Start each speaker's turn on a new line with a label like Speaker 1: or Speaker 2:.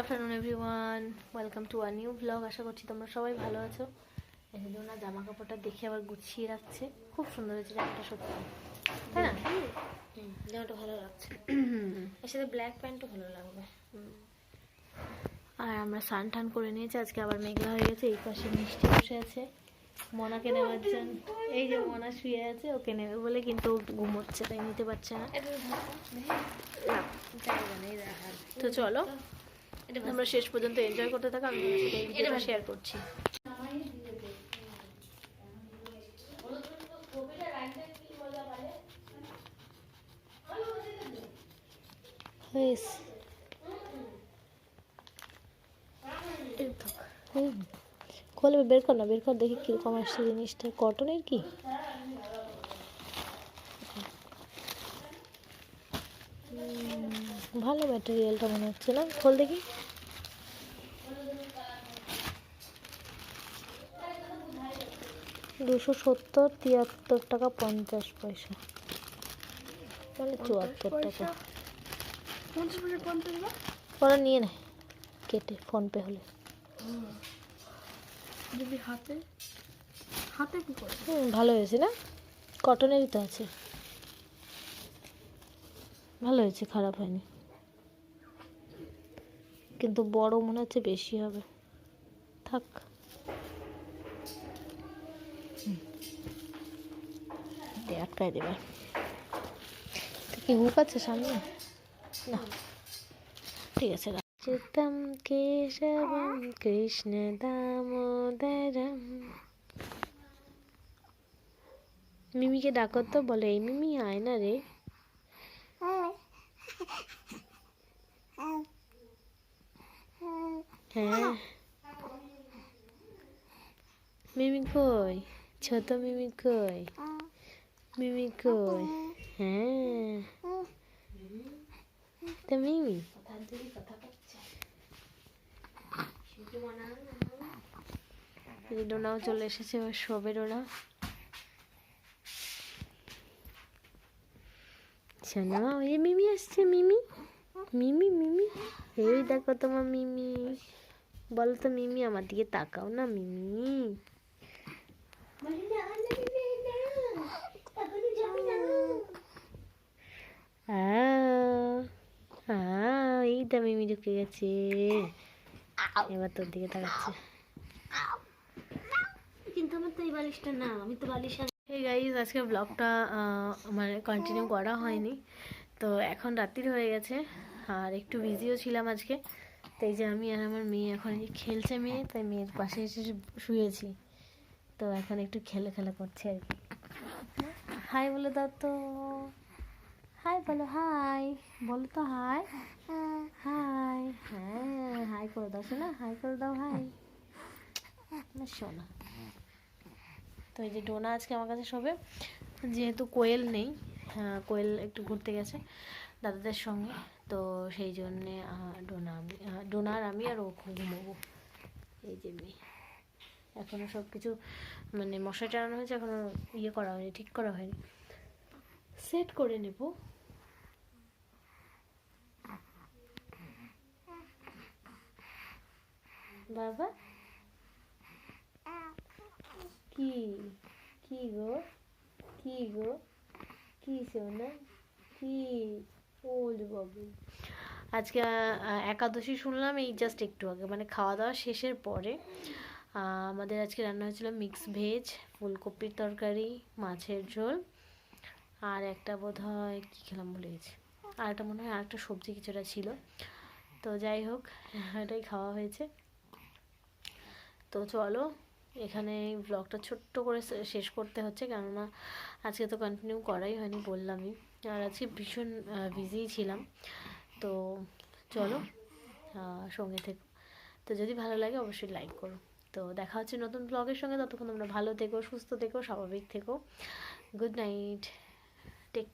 Speaker 1: Afternoon everyone welcome to our new blog আশা করছি তোমরা সবাই ভালো আছো। এই যে না জামা কাপড়টা দেখে আবার গুছিয়ে রাখছে। খুব সুন্দর হয়েছে জামাটা সত্যি। তাই না?
Speaker 2: জামাটা ভালো লাগছে। এর সাথে ব্ল্যাক প্যান্টও ভালো লাগবে।
Speaker 1: আর আমরা স্নান টান করে নিয়েছি। আজকে আবার মেঘলা হয়ে গেছে এই পাশে মিষ্টি বসে আছে। মনাকে নেওয়ার জন্য এই যে মনা শুয়ে আছে ওকে নেবে বলে কিন্তু ঘুমোচ্ছে তাই নিতে পারছে না। তো চলো। আমরা শেষ পর্যন্ত এনজয় করতে থাকো আমি এই ভিডিওটা শেয়ার করছি। খোলে বের কর না বের কর দেখি কীরকম আসছে জিনিসটা। কটনের কি? হুম, ভালো ম্যাটেরিয়ালটা মনে হচ্ছে না। খোল দেখি। দুশো সত্তর তিয়াত্তর টাকা পঞ্চাশ পয়সা। মানে চুয়াত্তর টাকা। ওরা নিয়ে নেয় কেটে ফোনপে হলে।
Speaker 2: যদি হাতে? হাতে কি করে?
Speaker 1: হুম ভালো হয়েছে না? কটনেরই তো আছে। ভালো হয়েছে খারাপ হয়নি। কিন্তু বড় মনে হচ্ছে বেশি হবে। থাক। আটকায় দেবে কি হুক আছে সামনে? না। ঠিক আছে চিতম কেশবম কৃষ্ণ দামোদরম। মিমিকে ডাকো তো বলে এই মিমি আয় না রে। হ্যাঁ। মিমি কই? ছোট মিমি কই? মিমি কই? হ্যাঁ। তো মিমি? ডোনাও চলে এসেছে শোবে ডোনা। শোনো ওই মিমি আসছে, মিমি। মিমি মিমি। এই দেখো তোমার মিমি। বলো তো মিমি আমার দিকে তাকাও না মিমি। আহ, আহ, এই তো মিমি ঢুকে গেছে। এবার তোর দিকে তাকাচ্ছে।
Speaker 2: কিন্তু আমার তো এই বালিশটা না আমি তো বালিশ
Speaker 1: এই গাইজ আজকে ব্লগটা মানে কন্টিনিউ করা হয়নি। তো এখন রাত্রির হয়ে গেছে, আর একটু বিজিও ছিলাম আজকে। তাই যে আমি আর আমার মেয়ে এখন এই খেলছে মেয়ে, তাই মেয়ের পাশে এসে শুয়েছি। তো এখন একটু খেলে খেলা করছে আর কি। হাই বলে দাও তো। হাই বলো হাই। বলো তো হাই। হাই। হ্যাঁ হাই করে দাও শোনা হাই করে দাও হাই। শোনা তো এই যে ডোনা আজকে আমার কাছে শোবে, যেহেতু কোয়েল নেই কোয়েল একটু ঘুরতে গেছে দাদাদের সঙ্গে। তো সেই জন্যে ডোনা আমি আহ, ডোনা আর আমি আর ও ঘুমোবো। এই যে এখনও সব কিছু মানে মশাই টানানো হয়েছে এখনও ইয়ে করা হয়নি ঠিক করা হয়নি। সেট করে নেব। বাবা? কি? কি গো? কি গো? কি সোনা কি ওল বাবু? আজকে একাদশী শুনলাম এই জাস্ট একটু আগে মানে খাওয়া দাওয়া শেষের পরে। আমাদের আজকে রান্না হয়েছিল মিক্স ভেজ ফুলকপির তরকারি, মাছের ঝোল, আর একটা বোধ হয় কী খেলাম ভুলে গেছি। আর একটা মনে হয়, আর একটা সবজি কিছুটা ছিল। তো যাই হোক, এটাই খাওয়া হয়েছে। তো চলো এখানে ব্লগটা ছোট্ট করে শেষ করতে হচ্ছে কেননা আজকে তো কন্টিনিউ করাই হয়নি বললামই। আর আজকে ভীষণ বিজি ছিলাম। তো চলো সঙ্গে থেকো। তো যদি ভালো লাগে অবশ্যই লাইক করো। তো দেখা হচ্ছে নতুন ব্লগের সঙ্গে। ততক্ষণ তোমরা ভালো থেকো, সুস্থ থেকো, স্বাভাবিক থেকো। Good night